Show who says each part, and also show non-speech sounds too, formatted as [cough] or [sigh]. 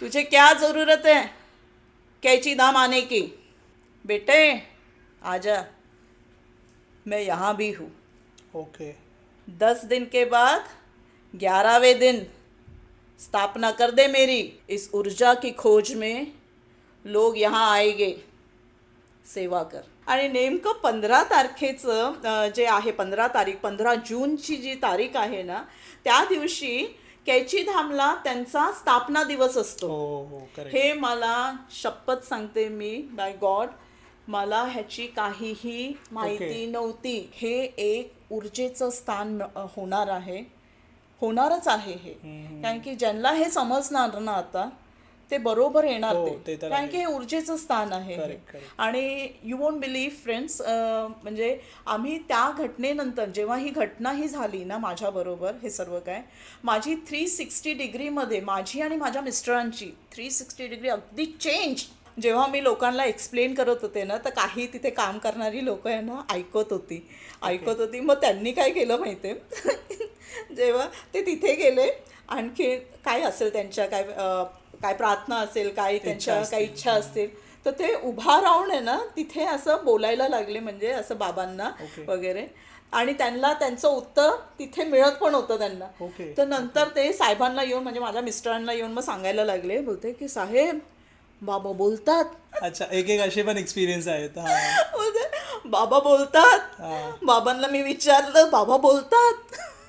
Speaker 1: तुझे क्या ज़रूरत है? कैची दाम आने की? बेटे आजा। मैं यहाँ भी हूँ।
Speaker 2: ओके।
Speaker 1: दस दिन के बाद ग्यारहवें दिन स्थापना कर दे मेरी इस ऊर्जा की खोज में। लोग यहाँ आएगे। सेवा कर। आणि नेमकं पंधरा तारखेचं जे आहे पंधरा तारीख पंधरा जूनची जी तारीख आहे ना त्या दिवशी कैचीधामला त्यांचा स्थापना दिवस असतो.
Speaker 2: हो हो
Speaker 1: हे मला शपथ सांगते मी बाय गॉड मला ह्याची काहीही माहिती
Speaker 2: Okay.
Speaker 1: नव्हती. हे एक ऊर्जेचं स्थान होणार आहे. होणारच आहे हे. कारण की ज्यांना हे समजणार ना आता ते बरोबर येणार
Speaker 2: हो,
Speaker 1: ते
Speaker 2: ते तर
Speaker 1: कारण. की हे ऊर्जेचं स्थान आहे हे.
Speaker 2: Correct, correct.
Speaker 1: आणि यू वोंट बिलीव्ह फ्रेंड्स म्हणजे आम्ही त्या घटनेनंतर जेव्हा ही घटना ही झाली ना माझ्याबरोबर हे सर्व काय माझी थ्री सिक्स्टी डिग्रीमध्ये माझी आणि माझ्या मिस्टरांची थ्री सिक्स्टी डिग्री अगदी चेंज जेव्हा मी लोकांना एक्सप्लेन करत होते ना तर काही तिथे काम करणारी लोक आहे ना ऐकत होती ऐकत होती मग त्यांनी काय केलं माहिती आहे [laughs] जेव्हा ते तिथे गेले आणखी काय असेल त्यांच्या काय अं, काय प्रार्थना असेल काय त्यांच्या काही. इच्छा असतील तर ते उभा राहून आहे ना तिथे असं बोलायला लागले म्हणजे असं बाबांना. वगैरे. आणि त्यांना त्यांचं उत्तर तिथे मिळत पण होतं त्यांना. तर नंतर ते साहेबांना येऊन म्हणजे माझ्या मिस्टरांना येऊन मग सांगायला लागले. बोलते की साहेब बाबा बोलतात.
Speaker 2: अच्छा एक एक असे पण एक्सपिरियन्स आहेत.
Speaker 1: बाबा बोलतात. बाबांना मी विचारलं बाबा बोलतात.